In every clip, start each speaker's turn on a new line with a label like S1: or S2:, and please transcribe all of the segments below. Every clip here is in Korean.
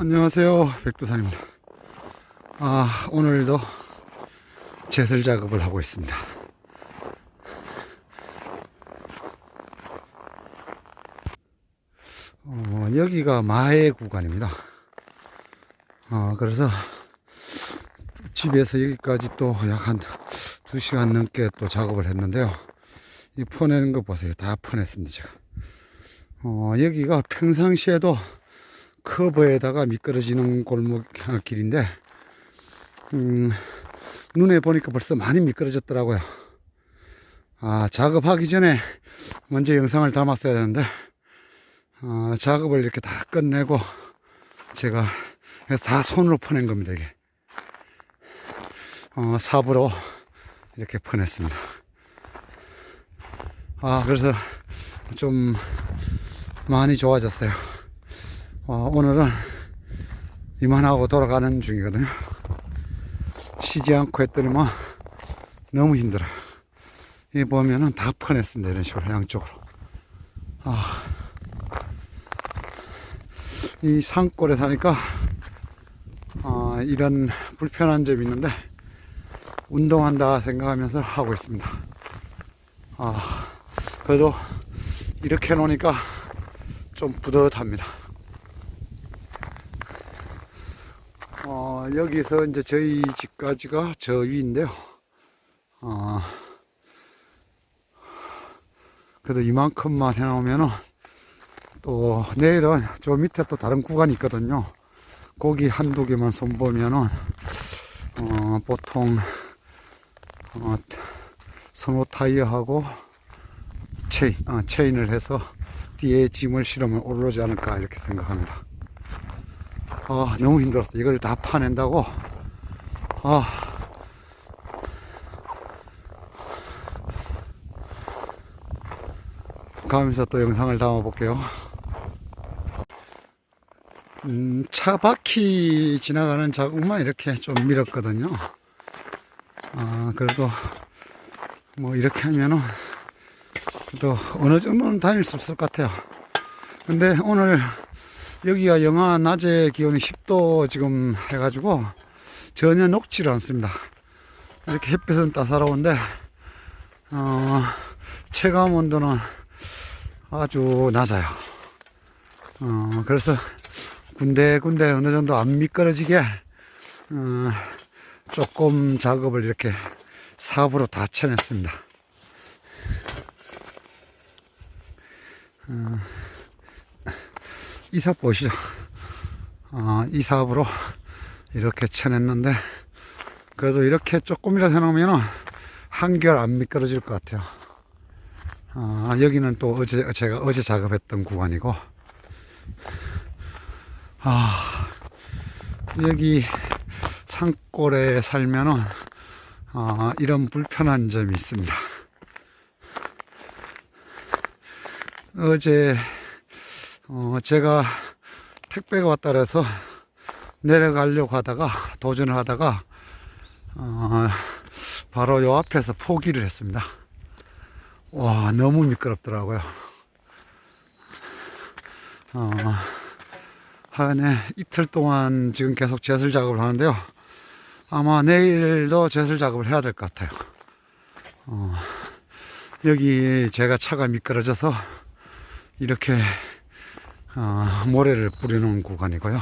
S1: 안녕하세요. 백두산입니다. 아, 오늘도 제설 작업을 하고 있습니다. 어, 여기가 마해 구간입니다. 아, 그래서 집에서 여기까지 또 약 한 2시간 넘게 또 작업을 했는데요. 이 퍼내는 거 보세요. 다 퍼냈습니다, 제가. 어, 여기가 평상시에도 커버에다가 미끄러지는 골목 길인데, 음, 눈에 보니까 벌써 많이 미끄러졌더라고요. 아, 작업하기 전에 먼저 영상을 담았어야 되는데, 어, 작업을 이렇게 다 끝내고, 제가 다 손으로 퍼낸 겁니다, 이게. 어, 삽으로 이렇게 퍼냈습니다. 아, 그래서 좀 많이 좋아졌어요. 어, 오늘은 이만하고 돌아가는 중이거든요. 쉬지 않고 했더니만 너무 힘들어요. 이 보면은 다 퍼냈습니다. 이런 식으로 양쪽으로. 아, 이 산골에 사니까 아, 이런 불편한 점이 있는데 운동한다 생각하면서 하고 있습니다. 아, 그래도 이렇게 놓으니까 좀 뿌듯합니다. 어, 여기서 이제 저희 집까지가 저 위인데요. 어, 그래도 이만큼만 해놓으면은 또 내일은 저 밑에 또 다른 구간이 있거든요. 거기 한두 개만 손보면은 어, 보통 어, 선호 타이어하고 체인, 아, 체인을 해서 뒤에 짐을 실으면 오르지 않을까 이렇게 생각합니다. 아, 너무 힘들었어. 이걸 다 파낸다고. 아. 가면서 또 영상을 담아 볼게요. 음, 차 바퀴 지나가는 자국만 이렇게 좀 밀었거든요. 아, 그래도 뭐 이렇게 하면은 또 어느 정도는 다닐 수 있을 것 같아요. 근데 오늘 여기가 영하 낮에 기온이 10도 지금 해가지고 전혀 녹지를 않습니다. 이렇게 햇빛은 따사로운데 어, 체감 온도는 아주 낮아요. 어, 그래서 군데군데 어느 정도 안 미끄러지게 어, 조금 작업을 이렇게 삽으로 다 쳐냈습니다. 어, 이삽 보시죠. 어, 이 삽으로 이렇게 쳐냈는데 그래도 이렇게 조금이라도 해놓으면 한결 안 미끄러질 것 같아요. 어, 여기는 또 어제 제가 어제 작업했던 구간이고 아 여기 산골에 살면은 어, 이런 불편한 점이 있습니다. 어제 어, 제가 택배가 왔다 그래서 내려가려고 하다가 도전을 하다가 어, 바로 요 앞에서 포기를 했습니다. 와 너무 미끄럽더라고요. 어, 하여간에 이틀 동안 지금 계속 제설 작업을 하는데요. 아마 내일도 제설 작업을 해야 될 것 같아요. 어, 여기 제가 차가 미끄러져서 이렇게 어, 모래를 뿌리는 구간이고요.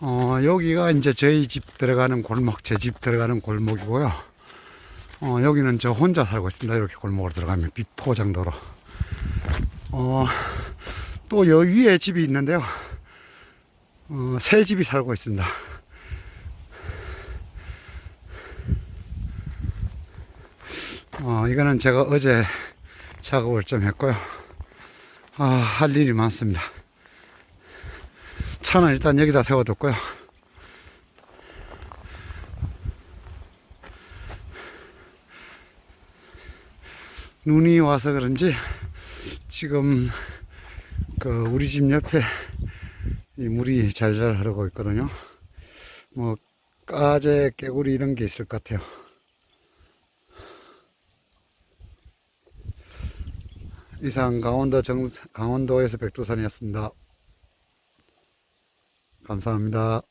S1: 어, 여기가 이제 저희 집 들어가는 골목, 제 집 들어가는 골목이고요. 어, 여기는 저 혼자 살고 있습니다. 이렇게 골목으로 들어가면 비포장도로. 어, 또 여기 위에 집이 있는데요. 어, 새 집이 살고 있습니다. 어, 이거는 제가 어제 작업을 좀 했고요. 아, 할 일이 많습니다. 차는 일단 여기다 세워뒀고요. 눈이 와서 그런지 지금 그 우리 집 옆에 이 물이 잘잘 흐르고 있거든요. 뭐 까제 깨구리 이런 게 있을 것 같아요. 이상 강원도 정 강원도에서 백두산이었습니다. 감사합니다.